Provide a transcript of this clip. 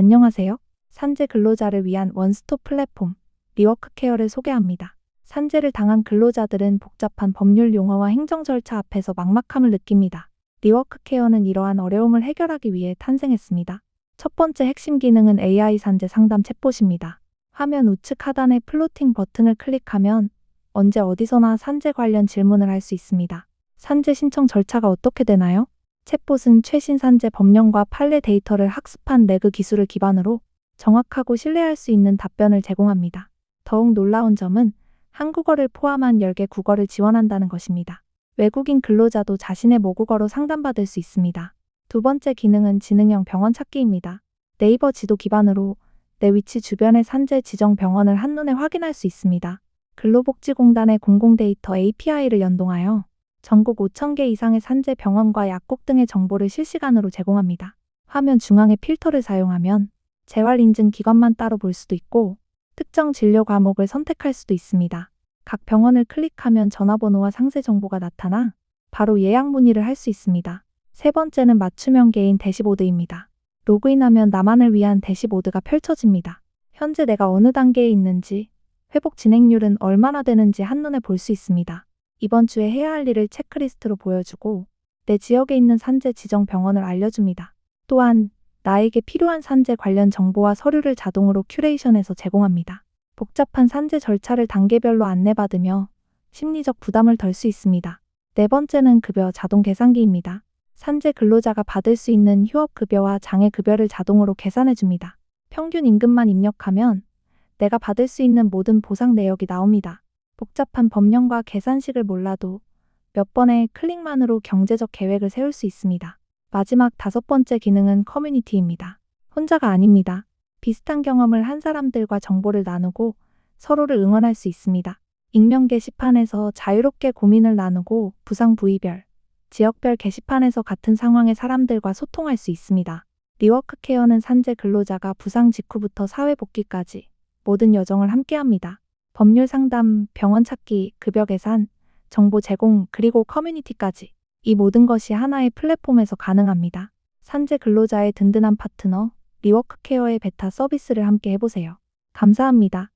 안녕하세요. 산재 근로자를 위한 원스톱 플랫폼 리워크 케어를 소개합니다. 산재를 당한 근로자들은 복잡한 법률 용어와 행정 절차 앞에서 막막함을 느낍니다. 리워크 케어는 이러한 어려움을 해결하기 위해 탄생했습니다. 첫 번째 핵심 기능은 AI 산재 상담 챗봇입니다. 화면 우측 하단의 플로팅 버튼을 클릭하면 언제 어디서나 산재 관련 질문을 할 수 있습니다. 산재 신청 절차가 어떻게 되나요? 챗봇은 최신 산재 법령과 판례 데이터를 학습한 레그 기술을 기반으로 정확하고 신뢰할 수 있는 답변을 제공합니다. 더욱 놀라운 점은 한국어를 포함한 10개 국어를 지원한다는 것입니다. 외국인 근로자도 자신의 모국어로 상담받을 수 있습니다. 두 번째 기능은 지능형 병원 찾기입니다. 네이버 지도 기반으로 내 위치 주변의 산재 지정 병원을 한눈에 확인할 수 있습니다. 근로복지공단의 공공데이터 API를 연동하여 전국 5,000개 이상의 산재 병원과 약국 등의 정보를 실시간으로 제공합니다. 화면 중앙에 필터를 사용하면 재활 인증 기관만 따로 볼 수도 있고 특정 진료 과목을 선택할 수도 있습니다. 각 병원을 클릭하면 전화번호와 상세 정보가 나타나 바로 예약 문의를 할 수 있습니다. 세 번째는 맞춤형 개인 대시보드입니다. 로그인하면 나만을 위한 대시보드가 펼쳐집니다. 현재 내가 어느 단계에 있는지, 회복 진행률은 얼마나 되는지 한눈에 볼 수 있습니다. 이번 주에 해야 할 일을 체크리스트로 보여주고 내 지역에 있는 산재 지정 병원을 알려줍니다. 또한 나에게 필요한 산재 관련 정보와 서류를 자동으로 큐레이션해서 제공합니다. 복잡한 산재 절차를 단계별로 안내받으며 심리적 부담을 덜 수 있습니다. 네 번째는 급여 자동 계산기입니다. 산재 근로자가 받을 수 있는 휴업급여와 장애급여를 자동으로 계산해줍니다. 평균 임금만 입력하면 내가 받을 수 있는 모든 보상 내역이 나옵니다. 복잡한 법령과 계산식을 몰라도 몇 번의 클릭만으로 경제적 계획을 세울 수 있습니다. 마지막 다섯 번째 기능은 커뮤니티입니다. 혼자가 아닙니다. 비슷한 경험을 한 사람들과 정보를 나누고 서로를 응원할 수 있습니다. 익명 게시판에서 자유롭게 고민을 나누고 부상 부위별, 지역별 게시판에서 같은 상황의 사람들과 소통할 수 있습니다. 리워크 케어는 산재 근로자가 부상 직후부터 사회 복귀까지 모든 여정을 함께합니다. 법률 상담, 병원 찾기, 급여 계산, 정보 제공, 그리고 커뮤니티까지 이 모든 것이 하나의 플랫폼에서 가능합니다. 산재 근로자의 든든한 파트너, 리워크 케어의 베타 서비스를 함께 해보세요. 감사합니다.